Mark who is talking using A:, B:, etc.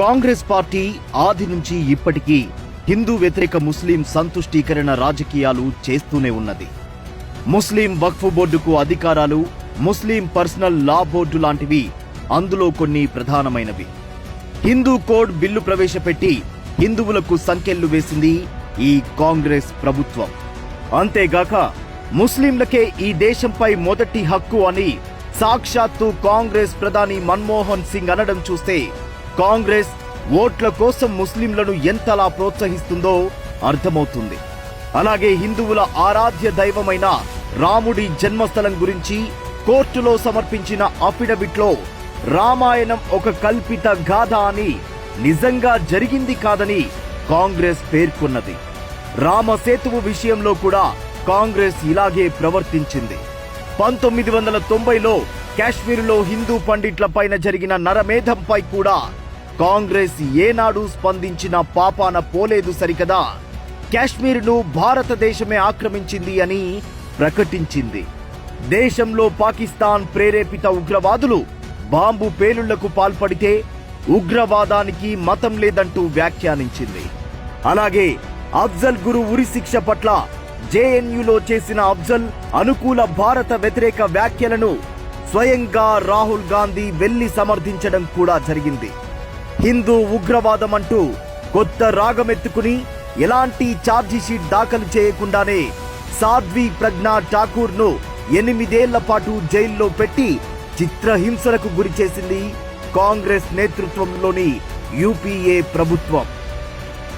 A: Congress party ఆది నుంచి ఇప్పటికీ హిందూ వ్యతిరేక ముస్లిం సంతుష్టీకరణ రాజకీయాలు చేస్తూనే ఉన్నది. ముస్లిం వక్ఫ్ బోర్డుకు అధికారాలు ముస్లిం పర్సనల్ లా బోర్డు లాంటివి అందులో కొన్ని ప్రధానమైనవి. హిందూ కోడ్ బిల్లు ప్రవేశపెట్టి హిందువులకు సంకెళ్ళు వేసింది ఈ కాంగ్రెస్ ప్రభుత్వం. అంతేగాక ముస్లింలకే ఈ దేశంపై మొదటి హక్కు అని సాక్షాత్తు కాంగ్రెస్ ప్రధాని మన్మోహన్ సింగ్ అనడం చూస్తే కాంగ్రెస్ ఓట్ల కోసం ముస్లింలను ఎంతలా ప్రోత్సహిస్తుందో అర్థమవుతుంది. అలాగే హిందువుల ఆరాధ్య దైవమైన రాముడి జన్మస్థలం గురించి కోర్టులో సమర్పించిన అఫిడవిట్లో రామాయణం ఒక కల్పిత గాథ అని నిజంగా జరిగింది కాదని కాంగ్రెస్ పేర్కొన్నది. రామసేతువు విషయంలో కూడా కాంగ్రెస్ ఇలాగే ప్రవర్తించింది. పంతొమ్మిది వందల తొంభైలో కాశ్మీరులో హిందూ పండిట్ల పైన జరిగిన నరమేధంపై కూడా కాంగ్రెస్ ఏనాడు స్పందించిన పాపాన పోలేదు సరికదా. కాశ్మీర్ను భారతదేశమే ఆక్రమించింది అని ప్రకటించింది. దేశంలో పాకిస్తాన్ ప్రేరేపిత ఉగ్రవాదులు బాంబు పేలుళ్ళకు పాల్పడితే ఉగ్రవాదానికి మతం లేదంటూ వ్యాఖ్యానించింది. అలాగే అఫ్జల్ గురు ఉరి శిక్ష పట్ల జేఎన్యులో చేసిన అఫ్జల్ అనుకూల భారత వ్యతిరేక వ్యాఖ్యలను స్వయంగా రాహుల్ గాంధీ వెళ్ళి సమర్థించడం కూడా జరిగింది. హిందూ ఉగ్రవాదం అంటూ కొత్త రాగమెత్తుకుని ఎలాంటి ఛార్జిషీట్ దాఖలు చేయకుండానే సాధ్వి ప్రజ్ఞా ఠాకూర్ను ఎనిమిదేళ్ళ పాటు జైల్లో పెట్టి చిత్రహింసలకు గురి చేసింది కాంగ్రెస్ నేతృత్వంలోని యూపీఏ ప్రభుత్వం.